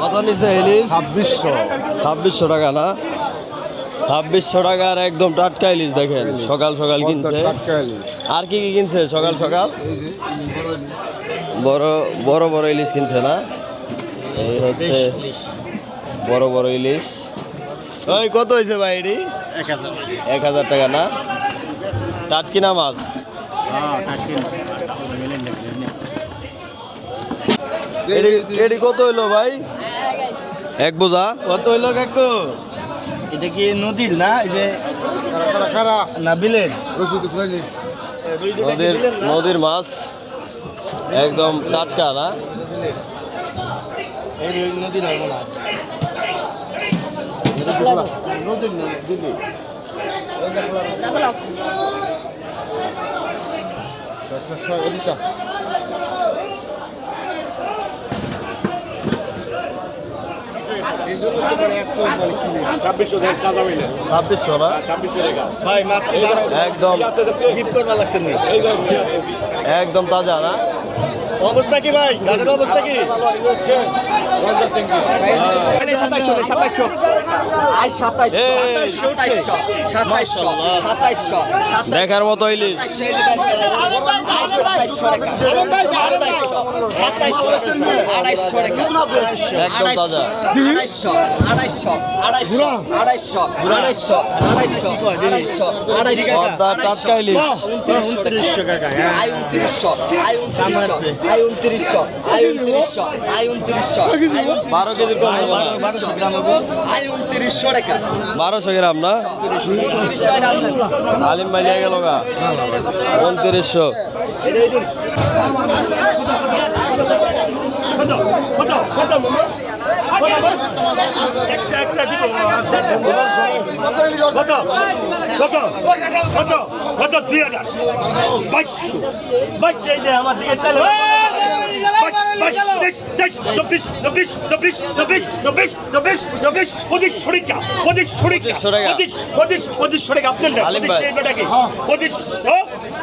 কত নিচে ইলিশ ছাব্বিশশো। ছাব্বিশশো টাকা না? ছাব্বিশশো টাকার একদম টাটকা ইলিশ দেখেন। সকাল সকাল কিনছে। আর কি কি কিনছে সকাল সকাল? বড় বড় বড় ইলিশ কিনছে না? এই হচ্ছে বড় বড় ইলিশ ওই কত হয়েছে ভাই এটি? এক হাজার এক হাজার টাকা না? টাটকিনা মাছ? এটি এটি কত হইল ভাই? এক বোঝা। কত হইল কাকু? এটা কি নদীর না? এই যে না বিলের নদীর নদীর মাছ। একদম টাটকা না? নদীর একদম। তাজা না? অবস্থা কি ভাই? গাড়ির অবস্থা কি? সাতাইশশো আই সাতাইশশো এই, সাতাইশশো সাতাইশশো সাতাইশশো দেখার মতো ইলিশ আড়াইশো আড়াইশো আড়াইশো আড়াইশো আড়াইশো আড়াইশো আড়াইশো আড়াইশো আড়াইশো টাটকা ইলিশ উনত্রিশশো আই উনত্রিশশো আই উনত্রিশশো আই উনত্রিশশো আই উনত্রিশশো উনত্রিশশো বারো কেজি উনত্রিশশো টাকা বারোশো গ্রাম না আলিম ভাই নিয়ে গেল গা উনত্রিশশো কত কত কত কত দুই হাজার বাইশশো বাইশশো আমার দিকে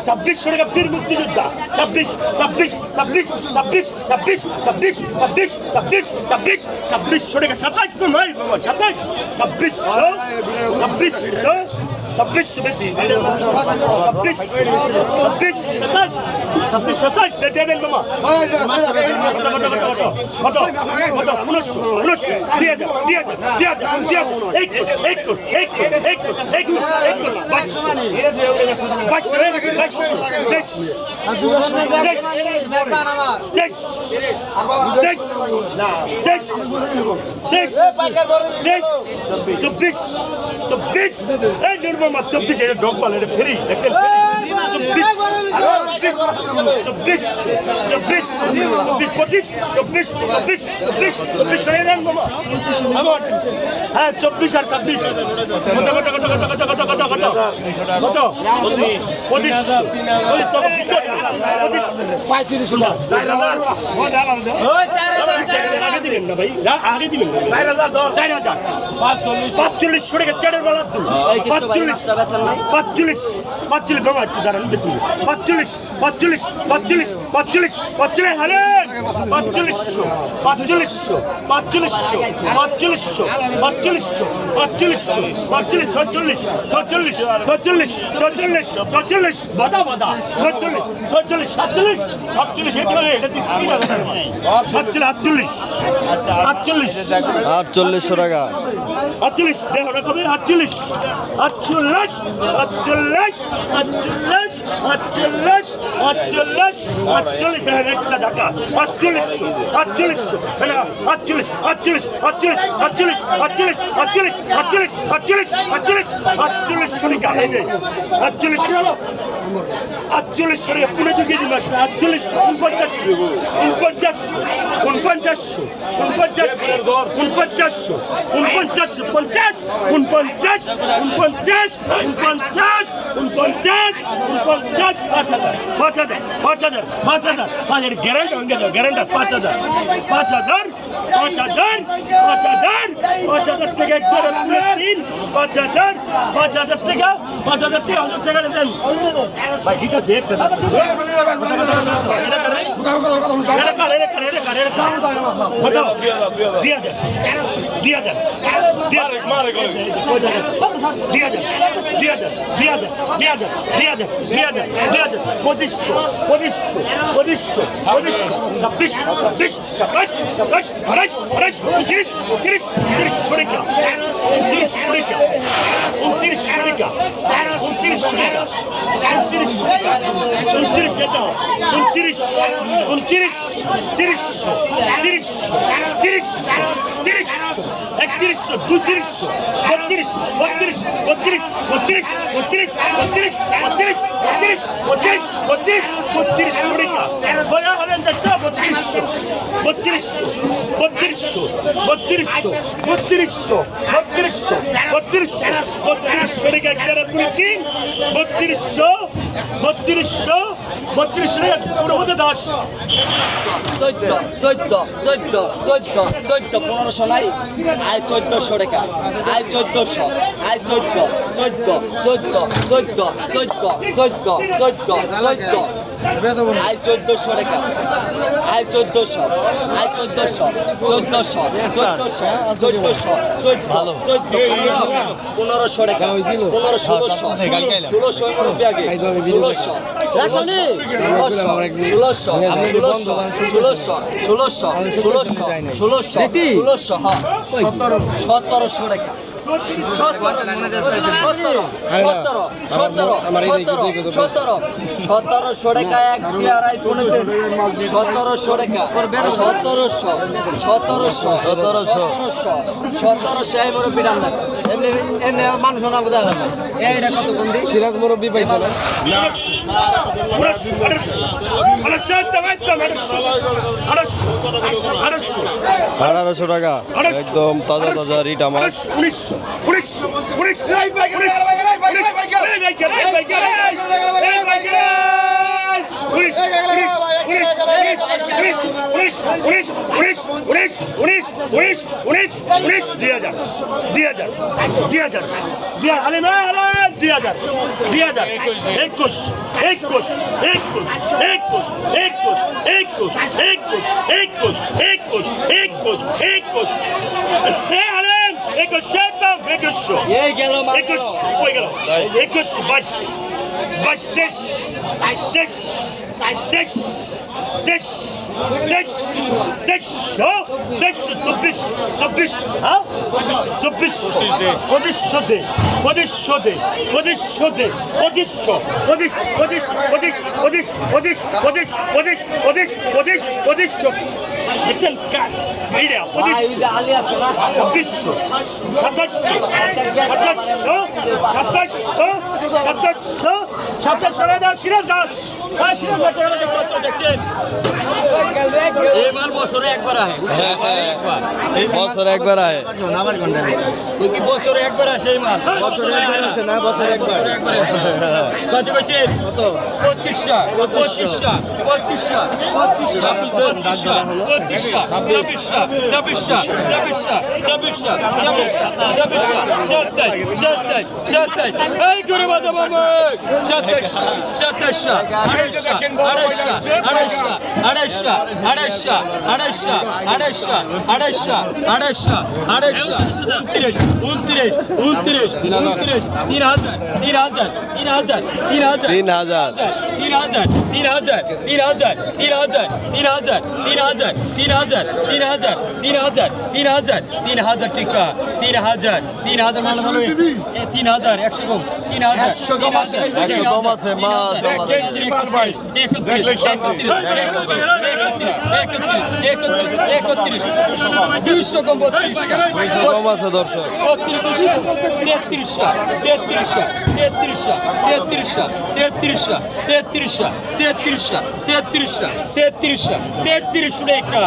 ছাব্বিশ শরিকা বীর মুক্তিযোদ্ধা ছাব্বিশ ছাব্বিশ ছাব্বিশ ছাব্বিশ ছাব্বিশ ছাব্বিশ ছাব্বিশ ছাব্বিশ ছাব্বিশ ছাব্বিশ শরিকা সাতাশ সাতাশ ছাব্বিশ ছাব্বিশ ছাব্বিশ ছাব্বিশ ছাব্বিশ ছাব্বিশ সাতাশ দিয়ে দেন তোমার উনিশশো উনিশশো দিয়ে দেন দিয়ে দেন দিয়ে দেন দিয়ে একুশ একুশ একুশ একুশ একুশ একুশ বাইশশো বাইশশো বাইশশো বাইশশো চব্বিশ চব্বিশ চব্বিশ। দেখেন হ্যাঁ চব্বিশ আর ছাব্বিশ। কত কত কত কত কত কত কত কত? কত? পঁচিশ। পঁচিশ। পঁচিশ আগে দিবেন না ভাই? না, আগে দিবেন না। চার হাজার পাঁচচল্লিশ। সরে চারের বেলা পাঁচচল্লিশ পাঁচচল্লিশ পাঁচচল্লিশ বাবা একটু দাঁড়ান। পঁয়তাল্লিশ পঁয়তাল্লিশ পঁয়তাল্লিশ পঁয়তাল্লিশ পঁয়তাল্লিশ হারেন পঁয়তাল্লিশশো পঁয়তাল্লিশশো পঁয়তাল্লিশশো পঁয়তাল্লিশশো পঁয়তাল্লিশশো পঁয়তাল্লিশশো পঁয়তাল্লিশ ছচল্লিশ ছচল্লিশ ছচল্লিশ ছচল্লিশ ছচল্লিশ বাদা বাদা ছচল্লিশ ছচল্লিশ সাতচল্লিশ সাতচল্লিশ এটা হলে এটা সাতচল্লিশ আটচল্লিশ আটচল্লিশ আটচল্লিশশো টাকা। আটচল্লিশ দেখো রকমের আটচল্লিশ আটচল্লিশ আটচল্লিশ আটচল্লিশ আটচল্লিশ আটচল্লিশ আটচল্লিশ একটা টাকা আটচল্লিশশো আটচল্লিশশো আটচল্লিশ আটচল্লিশ আটচল্লিশ আটচল্লিশ আটচল্লিশ আটচল্লিশ আটচল্লিশ আটচল্লিশ আটচল্লিশ আটচল্লিশ শনিকা আটচল্লিশ আটচল্লিশ সরে পুনে ঢুকিয়ে দিন মাসটা আটচল্লিশ উনপঞ্চাশ উনপঞ্চাশ উনপঞ্চাশ উনপঞ্চাশ উনপঞ্চাশ উনপঞ্চাশ পঞ্চাশ উনপঞ্চাশ উনপঞ্চাশ উনপঞ্চাশ উনপঞ্চাশ উনপঞ্চাশ Kaç patadır, patadır, patadır, patadır. Hayır, gerend öngedir, gerendas patadır. Patadır, হাজার পাঁচ হাজার পাঁচ হাজার থেকে তিন পাঁচ হাজার পাঁচ হাজার থেকে পাঁচ হাজার থেকে হাজার টাকা দেন ভাই ঠিক আছে পঁচিশশো পঁচিশশো পঁচিশশো পঁচিশশো ছাব্বিশ ছাব্বিশ ছাব্বিশ ছাব্বিশ আঠাশ আঠাশ উনত্রিশ উনত্রিশ উনত্রিশশো টাকা উনত্রিশশো টাকা উনত্রিশশো টাকা উনত্রিশশো টাকা উনত্রিশশো টাকা উনত্রিশ টাকা উনত্রিশ উনত্রিশ তিরিশশো তিরিশশো তিরিশশো তিরিশশো একত্রিশশো দুত্রিশশো বত্রিশ বত্রিশ বত্রিশ বত্রিশ বত্রিশ বত্রিশ বত্রিশ বত্রিশ বত্রিশ বত্রিশ বত্রিশশো টাকা বয়া হলেন বত্রিশশো বত্রিশশো বত্রিশশো বত্রিশশো বত্রিশশো বত্রিশশো টাকা একটা পুরো তিন বত্রিশশো বত্রিশশো বত্রিশশো টাকা পুরো হতে দশ চোদ্দ চোদ্দ চোদ্দ চোদ্দ চোদ্দ, পনেরোশো নাই, আয় চোদ্দশো টাকা, আয় চোদ্দশো, আয় চোদ্দ চোদ্দ চোদ্দ চোদ্দ চোদ্দ চোদ্দ চোদ্দ চোদ্দ আয় চোদ্দশো টাকা আয় চোদ্দশো আয় চোদ্দশো চোদ্দশো চোদ্দশো চোদ্দশো চোদ্দ চোদ্দ পনেরো পনেরোশো পনেরো ষোলোশো। ষোলোশো আগে। ষোলোশো। দেখো নি ষোলোশো ষোলোশো ষোলোশো ষোলোশো ষোলোশো ষোলোশো ষোলোশো হ্যাঁ। সতেরোশো টাকা সতেরো সতেরো সতেরো সতেরো সতেরোশো টাকা এক দিয়ে আড়াই পনেরো দিন সতেরোশো টাকা সতেরোশো সতেরোশো সতেরোশো সতেরোশো এই মুরব্বী রান্না এমনি এমনি মানুষ না বোঝা যাবে এইটা কত সিরাজ মুরব্বী পাইছে না আঠারোশো টাকা একদম তাজা তাজা উনিশ উনিশ দিয়ে যান দিয়ে যান দিয়ে যান দিয়ে আরে না আরে দুই হাজার দুই হাজার একুশ একুশ একুশ একুশ একুশ একুশ একুশ একুশ একুশ একুশ একুশ এ আলেম একুশ শেতাম একুশশো এই গেল একুশ হয়ে গেল একুশ বাইশ বাইশ তেইশ তেইশ তেইশ তেইশ তেইশ তেইশ ও তেইশ চব্বিশ চব্বিশ হ্যাঁ চব্বিশ পঁচিশশো দে পঁচিশশো দে পঁচিশশো দে পঁচিশশো পঁচিশ পঁচিশ পঁচিশ পঁচিশ পঁচিশ পঁচিশ পঁচিশ পঁচিশ পঁচিশ পঁচিশশো সেকেন্ড কার্ড এইটা পঁচিশ আলি আছে না ছাব্বিশশো সাতাশশো সাতাশশো সাতাশশো সাথে সরে দাস সিরাজ দাস। সিরাজ দেখছেন? এবার বছরে একবার আহে বুঝছেন? বছরে একবার। এই আয় কি বছরে একবার আসে এই মাল? বছরে একবার আসে না বছরে একবার কত কইছেন কত? পঁচিশশো। পঁচিশশো। পঁচিশশো। পঁচিশশো। পঁচিশশো। পঁচিশশো। ছাব্বিশশো। ছাব্বিশশো। ছাব্বিশশো। ছাব্বিশশো। ছাব্বিশশো। ছাব্বিশশো। সাতাশ সাতাশ সাতাশ এই করে বাজাবো আমি সাতাশশো সাতাশশো আড়াইশো। আড়াইশো। আড়াইশো। আড়াইশো। আড়াইশো। আড়াইশো আড়াইশো আড়াইশো আড়াইশো আড়াইশো উনত্রিশ উনত্রিশ উনত্রিশ উনত্রিশ তিন হাজার তিন হাজার। তিন হাজার তিন হাজার তিন হাজার তিন হাজার তিন হাজার তিন হাজার তিন হাজার তিন হাজার তিন হাজার তিন হাজার তিন হাজার তিন হাজার তিন হাজার তিন হাজার টিকা তিন হাজার তিন হাজার মানে ভালো তিন হাজার একশো কম তিন হাজার একশো কম আছে একশো কম আছে, মাছ। দুইশো কম বত্রিশ কম আছে দর্শক তেত্রিশশো তেত্রিশশো তেত্রিশশো তেত্রিশশো তেত্রিশশো তেত্রিশশো তেত্রিশশো তেত্রিশশো তেত্রিশশো তেত্রিশ টাকা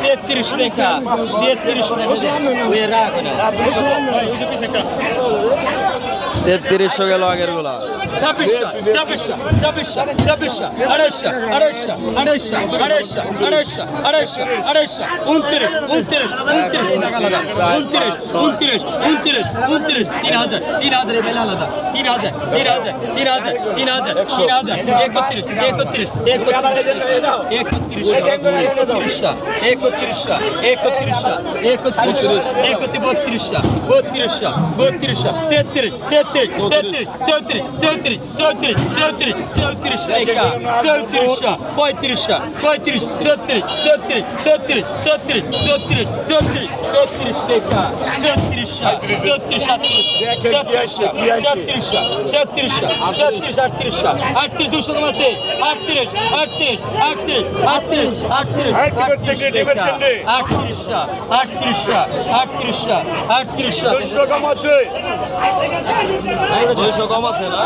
তেত্রিশ টাকা তেত্রিশ টাকা তেত্রিশশো গেল আগেরগুলা ছাব্বিশশো ছাব্বিশশো ছাব্বিশশো ছাব্বিশশো আড়াইশো আড়াইশো আড়াইশো আড়াইশো আড়াইশো আড়াইশো আড়াইশো উনত্রিশ উনত্রিশ উনত্রিশ টাকা আলাদা, উনত্রিশ উনত্রিশ উনত্রিশ উনত্রিশ, তিন হাজার তিন হাজার বেলা আলাদা, তিন হাজার তিন হাজার তিন হাজার তিন হাজার তিন হাজার, একত্রিশ একত্রিশ একত্রিশ একত্রিশশো একত্রিশশো একত্রিশশো একত্রিশশো একত্রিশ বত্রিশশো বত্রিশশো বত্রিশশো তেত্রিশ তেত্রিশ তেত্রিশ, চৌত্রিশ চৌত্রিশ চৌত্রিশ চৌত্রিশ চৌত্রিশ চৌত্রিশ, রেখা। চৌত্রিশশো পঁয়ত্রিশশো পঁয়ত্রিশ চৌত্রিশ চৌত্রিশ চৌত্রিশ চৌত্রিশ চৌত্রিশ চৌত্রিশ চৌত্রিশ। ছত্রিশ টাকা ছত্রিশশো ছত্রিশ সাতত্রিশশো ছত্রিশশো ছত্রিশশো ছত্রিশ আটত্রিশশো আটত্রিশ দুশো কমাচ্ছে আটত্রিশ আটত্রিশ আটত্রিশ আটত্রিশ আটত্রিশ। আটত্রিশশো আটত্রিশশো আটত্রিশশো আটত্রিশশো দুইশো কম আছে। না?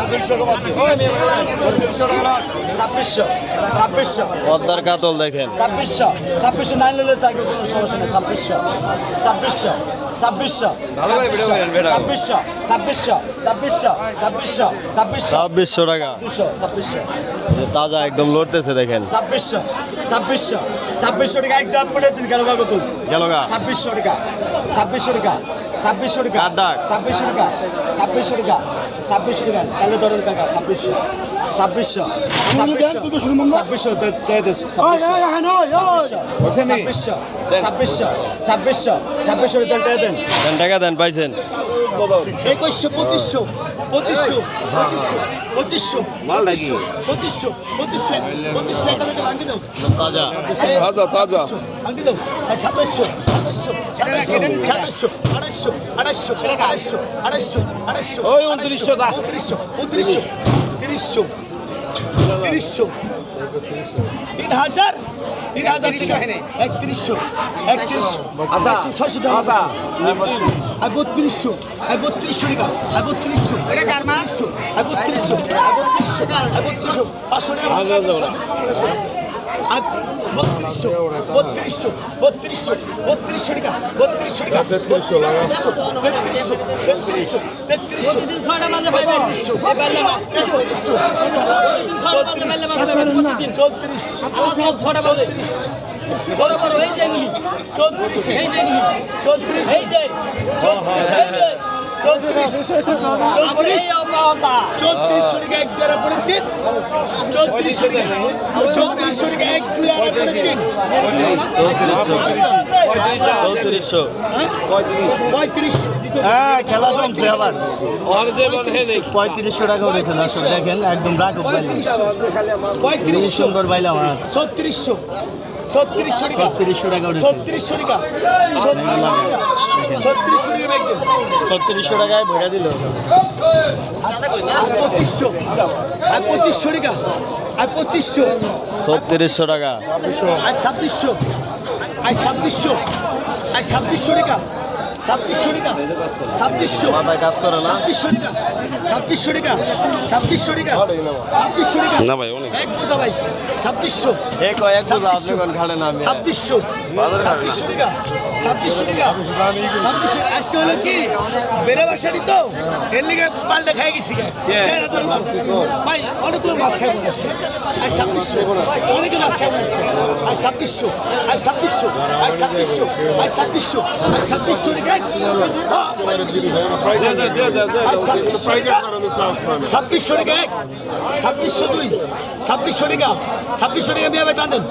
ছাব্বিশশো ছাব্বিশশো পদ্মার কাতল দেখেন। ছাব্বিশশো ছাব্বিশশো নাইন নিলে থাকবে কোনো সমস্যা নেই। ছাব্বিশশো ছাব্বিশশো ছাব্বিশশো ছাব্বিশশো ছাব্বিশশো ছাব্বিশশো ছাব্বিশশো ছাব্বিশশো ছাব্বিশশো টাকা। দুশো ছাব্বিশশো। তাজা একদম লড়তেছে দেখেন। ছাব্বিশশো ছাব্বিশশো ছাব্বিশশো টাকা একদম পড়ে দিন কেন কাগজ গেল গা। ছাব্বিশশো টাকা ছাব্বিশশো টাকা ছাব্বিশশো টাকা? ছাব্বিশশো টাকা ছাব্বিশশো টাকা ছাব্বিশশো টাকা তাহলে ধরুন টাকা ছাব্বিশশো। ছাব্বিশশো। ছাব্বিশশো ছাব্বিশশো। ছাব্বিশশো ছাব্বিশশো ছাব্বিশশো তেল দেন। দেন টাকা দেন পাইছেন। একুশশো পঁচিশশো পঁচিশশো পঁচিশশো পঁচিশশো পঁচিশশো পঁচিশশো পঁচিশশো এখান থেকে ভাঙি দাও। তাজা। তাজা ভাঙি দাও। সাতাশশো সাতাশশো সাতাশশো আড়াইশো আড়াইশো আড়াইশো আড়াইশো আড়াইশো উনত্রিশশো উনত্রিশশো উনত্রিশশো। তিরিশশো। তিরিশশো। তিন হাজার তিন হাজার একত্রিশশো। একত্রিশশো। আচ্ছা ছয়শো টাকা আর বত্রিশশো। আর বত্রিশশো টাকা। আর বত্রিশশো। বত্রিশশো আর বত্রিশশো। আর বত্রিশশো। আর বত্রিশশো। পাঁচশো টাকা। আর বত্রিশশো বত্রিশশো বত্রিশশো বত্রিশশো টাকা বত্রিশশো টাকা তেত্রিশশো তেত্রিশশো তেত্রিশশো তেত্রিশশো তেত্রিশশো তেত্রিশশো চৌত্রিশ চৌত্রিশ চৌত্রিশ চৌত্রিশ চৌত্রিশ চৌত্রিশ চৌত্রিশশো টাকা এক দুই আর পরে তিন চৌত্রিশশো টাকা চৌত্রিশশো টাকা এক দুই আর পরে তিন চৌত্রিশশো। পঁয়ত্রিশশো হ্যাঁ খেলা জমছে আবার। পঁয়ত্রিশশো টাকা উঠেছে দর্শক দেখেন একদম রাখো পঁয়ত্রিশশো। পঁয়ত্রিশশো। সুন্দর বাইলা মাছ ছত্রিশশো। ছত্রিশশো টাকা। ছত্রিশশো টাকা ছত্রিশশো টাকা। ছত্রিশশো টাকা ছত্রিশশো একদম ছত্রিশশো টাকায় ভরে দিল। পঁচিশশো। আর পঁচিশশো টাকা। আর পঁচিশশো। ছত্রিশশো টাকা। আর ছাব্বিশশো। আর ছাব্বিশশো। আর ছাব্বিশশো টাকা। ছাব্বিশশো টাকা। ছাব্বিশশো। মাথায় কাজ করে না। ছাব্বিশশো টাকা। ছাব্বিশশো টাকা। ছাব্বিশশো টাকা। ছাব্বিশশো টাকা। না ভাই এক বোঝা ভাই ছাব্বিশশো এক এক বুঝা আপনি কোন খাড়ে না আমি ছাব্বিশশো ছাব্বিশশো টাকা ছাব্বিশশো টাকা ছাব্বিশশো আজকে হলো কি বেড়ে বাসারি তো এর লিগে পাল্টে খাই গেছি। চার হাজার মাছ ভাই অনেকগুলো মাছ খাইবো আজকে আজ ছাব্বিশশো অনেকে মাছ খাইবো আজকে আজ ছাব্বিশশো আজ ছাব্বিশশো আজ ছাব্বিশশো আজ ছাব্বিশশো আজ ছাব্বিশশো টাকা টাকা ছাব্বিশশো টাকা ছাব্বিশশো দুই ছাব্বিশশো টাকা ছাব্বিশশো টাকা মেয়ে টান দেন।